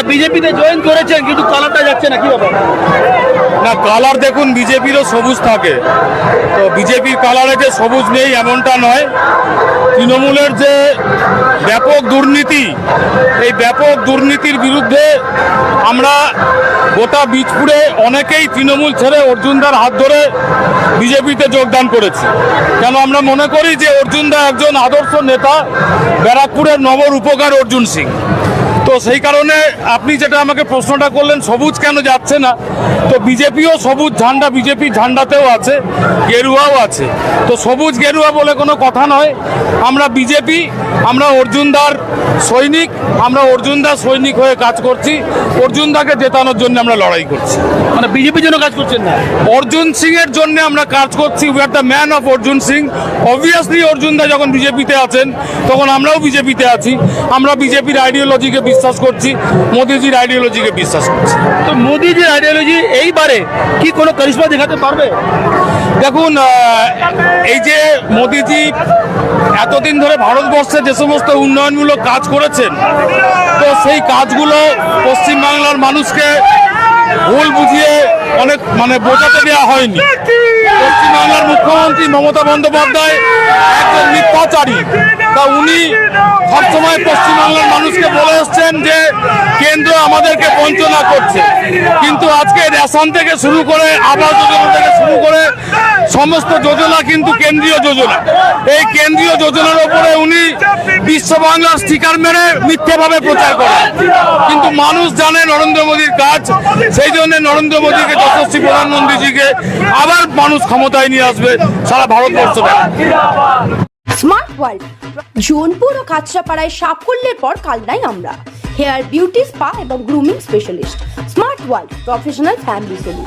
আচ্ছা বিজেপিতে জয়েন করেছেন, কিন্তু কালারটা যাচ্ছে না, কি ব্যাপার? না কালার দেখুন, বিজেপিরও সবুজ থাকে। তো বিজেপির কালারে যে সবুজ নেই, এমনটা নয়। তৃণমূলের যে ব্যাপক দুর্নীতি, এই ব্যাপক দুর্নীতির বিরুদ্ধে আমরা গোটা বীজপুরে অনেকেই তৃণমূল ছেড়ে অর্জুনদার হাত ধরে বিজেপিতে যোগদান করেছি। কেন আমরা মনে করি যে অর্জুনদা একজন আদর্শ নেতা, ব্যারাকপুরের নবর উপকার অর্জুন সিং। তো সেই কারণে আপনি যেটা আমাকে প্রশ্নটা করলেন সবুজ কেন যাচ্ছে না? তো বিজেপিও সবুজ ঝান্ডা বিজেপি ঝান্ডাতেও আছে গেরুয়াও আছে। তো সবুজ গেরুয়া বলে কোনো কথা নয়। আমরা বিজেপি আমরা অর্জুনদার সৈনিক আমরা অর্জুনদার সৈনিক হয়ে কাজ করছি। অর্জুনদাকে জেতানোর জন্য আমরা লড়াই করছি। মানে বিজেপির জন্য কাজ করছেন না? অর্জুন সিং এর জন্য আমরা কাজ করছি। We are the man of Arjun Singh. Obviously অর্জুনদা যখন বিজেপিতে আছেন তখন আমরাও বিজেপিতে আছি। আমরা বিজেপির আইডিওলজিকে বিশ্বাস করছি মোদিজির আইডিওলজিকে বিশ্বাস করছি। তো মোদিজির আইডিওলজি এইবারে কি কোনো করিশ্মা দেখাতে পারবে? দেখুন এই যে মোদিজি এতদিন ধরে ভারতবর্ষে যে সমস্ত উন্নয়নমূলক কাজ করেছেন তো সেই কাজগুলো পশ্চিমবাংলার মানুষকে ভুল বুঝিয়ে অনেক মানে বোঝাতে দেওয়া হয়নি। পশ্চিমবাংলার মুখ্যমন্ত্রী মমতা বন্দ্যোপাধ্যায় একজন মিথ্যাচারী। তা উনি সবসময় পশ্চিমবাংলার মানুষকে বলে এসছেন যে, কেন্দ্র আমাদেরকে বঞ্চনা করছে। কিন্তু আজকে রেশন থেকে শুরু করে আবাস যোজনা থেকে শুরু করে সমস্ত যোজনা কিন্তু কেন্দ্রীয় যোজনা। এই কেন্দ্রীয় যোজনার উপরে উনি বিশ্ব বাংলার স্টিকার মেরে মিথ্যেভাবে প্রচার করেন কিন্তু মানুষ জানে নরেন্দ্র মোদীর কাজ, সেই জন্য নরেন্দ্র মোদীকে যশস্বী প্রধানমন্ত্রীজিকে আবার মানুষ ক্ষমতায় নিয়ে আসবে সারা ভারতবর্ষটা। স্মার্ট ওয়ার্ল্ড জোনপুর ও কাঁচরাপাড়ায় সাফল্যের পর কালনাই আমরা। হেয়ার বিউটি স্পা এবং grooming specialist smart world professional family salon